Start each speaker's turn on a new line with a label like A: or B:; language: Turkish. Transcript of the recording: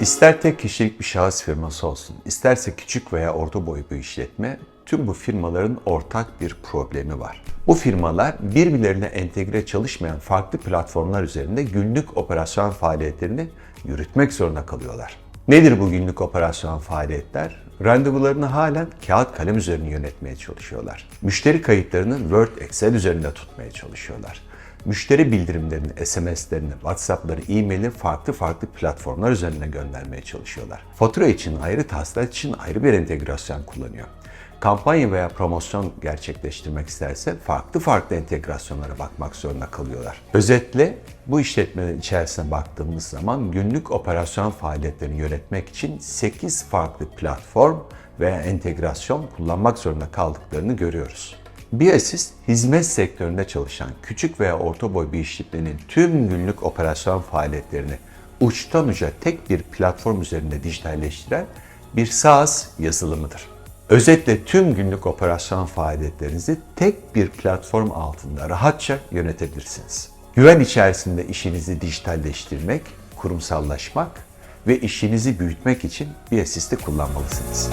A: İster tek kişilik bir şahıs firması olsun, isterse küçük veya orta boy bir işletme, tüm bu firmaların ortak bir problemi var. Bu firmalar birbirlerine entegre çalışmayan farklı platformlar üzerinde günlük operasyon faaliyetlerini yürütmek zorunda kalıyorlar. Nedir bu günlük operasyon faaliyetler? Randevularını halen kağıt kalem üzerine yönetmeye çalışıyorlar. Müşteri kayıtlarını Word, Excel üzerinde tutmaya çalışıyorlar. Müşteri bildirimlerini, SMS'lerini, WhatsApp'ları, e-mail'i farklı farklı platformlar üzerine göndermeye çalışıyorlar. Fatura için ayrı, tahsilat için ayrı bir entegrasyon kullanıyor. Kampanya veya promosyon gerçekleştirmek isterse farklı farklı entegrasyonlara bakmak zorunda kalıyorlar. Özetle bu işletmelerin içerisine baktığımız zaman günlük operasyon faaliyetlerini yönetmek için 8 farklı platform veya entegrasyon kullanmak zorunda kaldıklarını görüyoruz. BioAssist, hizmet sektöründe çalışan küçük veya orta boy bir işletmenin tüm günlük operasyon faaliyetlerini uçtan uca tek bir platform üzerinde dijitalleştiren bir SaaS yazılımıdır. Özetle tüm günlük operasyon faaliyetlerinizi tek bir platform altında rahatça yönetebilirsiniz. Güven içerisinde işinizi dijitalleştirmek, kurumsallaşmak ve işinizi büyütmek için BioAssist'i kullanmalısınız.